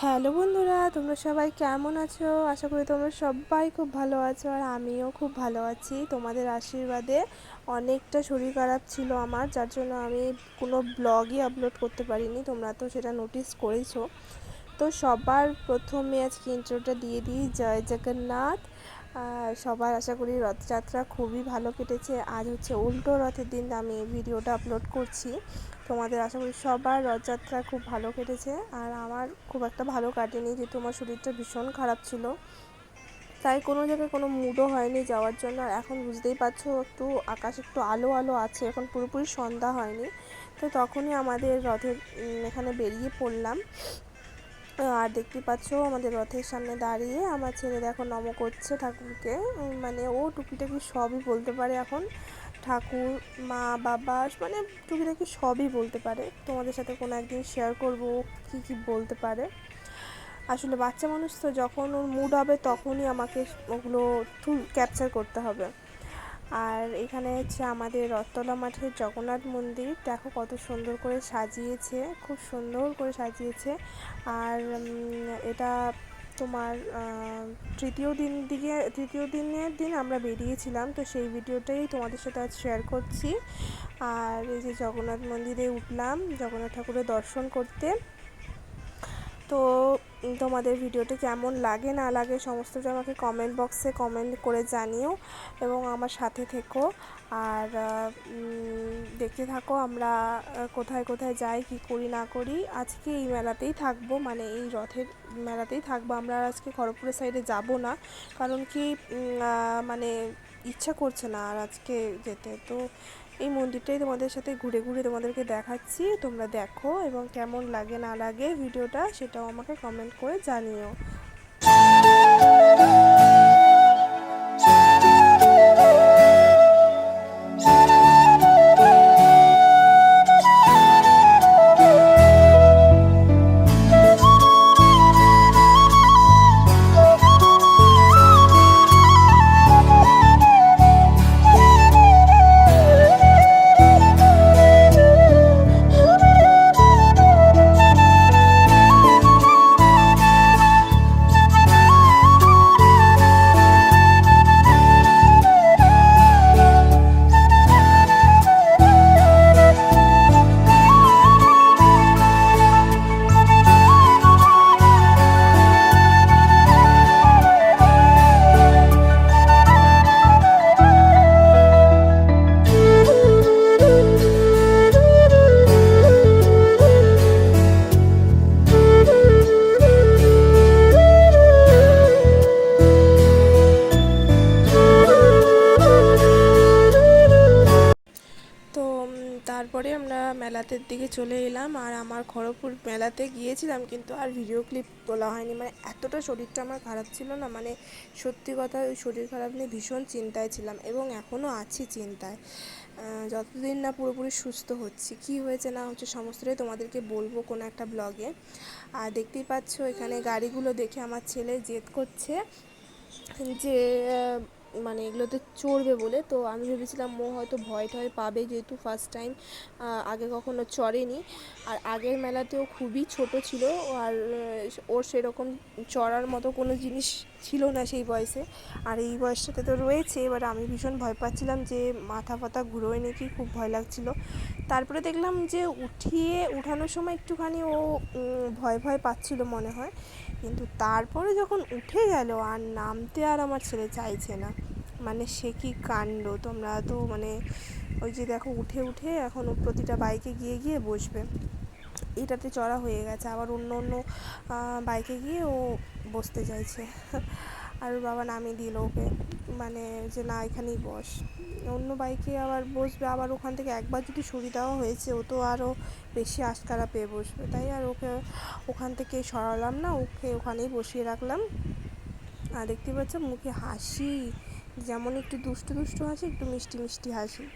Hello বন্ধুরা, তোমরা সবাই কেমন আছো? আশা করি তোমরা সবাই খুব ভালো আছো আর আমিও খুব ভালো আছি। তোমাদের আশীর্বাদে অনেকটা শরীর খারাপ ছিল আমার, যার জন্য আমি কোনো ব্লগই আপলোড করতে পারিনি। তোমরা তো সেটা নোটিস করেছ। তো সবার প্রথমে আজকে ইন্ট্রোটা দিয়ে দিই। জয় জগন্নাথ। আর সবার আশা করি রথযাত্রা খুবই ভালো কেটেছে। আজ হচ্ছে উল্টো রথের দিন আমি ভিডিওটা আপলোড করছি। তোমাদের আশা করি সবার রথযাত্রা খুব ভালো কেটেছে আর আমার খুব একটা ভালো কাটেনি যেহেতু আমার শরীরটা ভীষণ খারাপ ছিল। তাই কোনো জায়গায় কোনো মুডও হয়নি যাওয়ার জন্য। আর এখন বুঝতেই পারছ একটু আকাশ একটু আলো আলো আছে, এখন পুরোপুরি সন্ধ্যা হয়নি। তো তখনই আমাদের রথের এখানে বেরিয়ে পড়লাম। আর দেখতে পাচ্ছ আমাদের রথের সামনে দাঁড়িয়ে। আমার ছেলে দেখো নম করছে ঠাকুরকে। মানে ও টুকিটাকি সবই বলতে পারে এখন। ঠাকুর, মা, বাবা মানে টুকিটাকি সবই বলতে পারে। তোমাদের সাথে কোনো একদিন শেয়ার করব কী কী বলতে পারে। আসলে বাচ্চা মানুষ তো যখন ওর মুড হবে তখনই আমাকে ওগুলো ক্যাপচার করতে হবে। আর এখানে হচ্ছে আমাদের রথতলা মাঠের জগন্নাথ মন্দির। দেখো কত সুন্দর করে সাজিয়েছে, খুব সুন্দর করে সাজিয়েছে। আর এটা তোমার তৃতীয় দিন দিকে, তৃতীয় দিনের দিন আমরা বেরিয়েছিলাম, তো সেই ভিডিওটাই তোমাদের সাথে আজ শেয়ার করছি। আর এই যে জগন্নাথ মন্দিরে উঠলাম, জগন্নাথ ঠাকুরের দর্শন করতে। তো তোমাদের ভিডিওটি কেমন লাগে, না লাগে সমস্তটা আমাকে কমেন্ট বক্সে কমেন্ট করে জানিও এবং আমার সাথে থেকো। আর দেখতে থাকো আমরা কোথায় কোথায় যাই, কি করি, না করি। আজকে এই মেলাতেই থাকব মানে এই রথের মেলাতেই থাকব। আমরা আজকে খড়গপুরের সাইডে যাব না, কারণ কি মানে ইচ্ছা করছে না আর আজকে যেতে। তো এই মন্দিরটাই তোমাদের সাথে ঘুরে ঘুরে তোমাদেরকে দেখাচ্ছি। তোমরা দেখো এবং কেমন লাগে না লাগে ভিডিওটা সেটাও আমাকে কমেন্ট করে জানিও। মেলাতের দিকে চলে এলাম আর আমার খড়গপুর মেলাতে গিয়েছিলাম কিন্তু আর ভিডিও ক্লিপ তোলা হয়নি। মানে এতটা শরীরটা আমার খারাপ ছিল না মানে সত্যি কথা ওই শরীর খারাপ নিয়ে ভীষণ চিন্তায় ছিলাম এবং এখনও আছি চিন্তায়। যতদিন না পুরোপুরি সুস্থ হচ্ছি, কি হয়েছে না হচ্ছে সমস্তটাই তোমাদেরকে বলব কোনো একটা ব্লগে আর দেখতেই পাচ্ছ এখানে গাড়িগুলো দেখে আমার ছেলে জেদ করছে যে মানে এগুলোতে চড়বে বলে, তো আমি ভেবেছিলাম ও হয়তো ভয় টয় পাবে যেহেতু ফার্স্ট টাইম আগে কখনো চড়েনি। আর আগের মেলাতেও খুবই ছোট ছিল, আর ওর সেরকম চড়ার মতো কোনো জিনিস ছিল না সেই বয়সে। আর এই বয়সটাতে তো রয়েছে, এবার আমি ভীষণ ভয় পাচ্ছিলাম যে মাথা ফাথা ঘুরোয় নাকি, খুব ভয় লাগছিল। তারপরে দেখলাম যে উঠিয়ে উঠানোর সময় একটুখানি ও ভয় ভয় পাচ্ছিল মনে হয়। কিন্তু তারপরে যখন উঠে গেল, আর নামতে আর আমার ছেলে চাইছে না। মানে সে কি কাণ্ড? তোমরা তো মানে ওই যে দেখো, উঠে উঠে এখন প্রতিটা বাইকে গিয়ে গিয়ে বসবে। এটাতে চড়া হয়ে গেছে। আবার অন্য অন্য বাইকে গিয়ে ও বসতে চাইছে। আর বাবা নামিয়ে দিল ওকে। মানে যে, না, এখানেই বস। অন্য বাইকে আবার বসবে। আবার ওখান থেকে একবার যদি সরিয়ে দেওয়া হয়েছে, ও তো আরও বেশি আশকারা পেয়ে বসবে। তাই আর ওকে, ওখান থেকে সরালাম না। ওকে ওখানেই বসিয়ে রাখলাম। আর দেখতে পাচ্ছ, মুখে হাসি। যেমন একটু দুষ্টু দুষ্টু হাসি, একটু মিষ্টি মিষ্টি হাসি।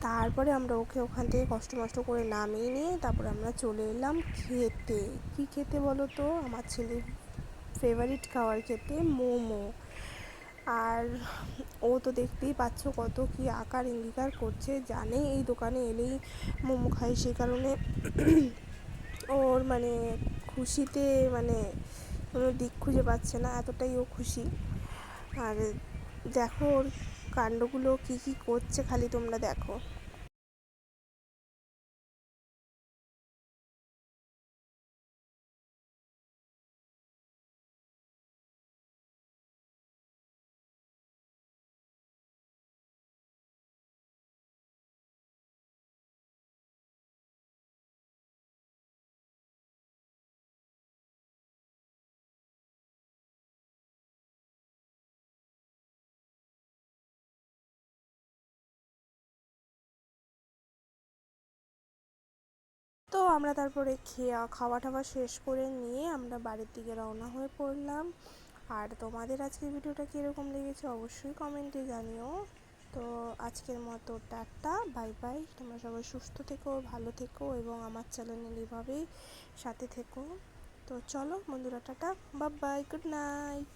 তারপরে আমরা ওকে ওখান থেকে কষ্ট মষ্ট করে নামিয়ে নিয়ে তারপরে আমরা চলে এলাম খেতে। কী খেতে বলো তো? আমার ছেলের ফেভারিট খাবার খেতে মোমো। আর ও তো দেখতেই পাচ্ছ কত কি আকার ইঙ্গিকার করছে, জানে এই দোকানে এলেই মোমো খাই সে কারণে ওর মানে খুশিতে মানে কোনো দিক খুঁজে পাচ্ছে না, এতটাই ও খুশি। আর দেখো ওর কাণ্ডগুলো কী কী করছে খালি তোমরা দেখো। তো আমরা তারপরে খেয়া খাওয়া টাওয়া শেষ করে নিয়ে আমরা বাড়ির দিকে রওনা হয়ে পড়লাম। আর তোমাদের আজকের ভিডিওটা কীরকম লেগেছে অবশ্যই কমেন্টে জানিও। তো আজকের মতো টাটা বাই বাই তোমরা সবাই সুস্থ থেকো, ভালো থেকো এবং আমার চ্যানেল এভাবেই সাথে থেকো। তো চলো বন্ধুরা, tata bye bye good night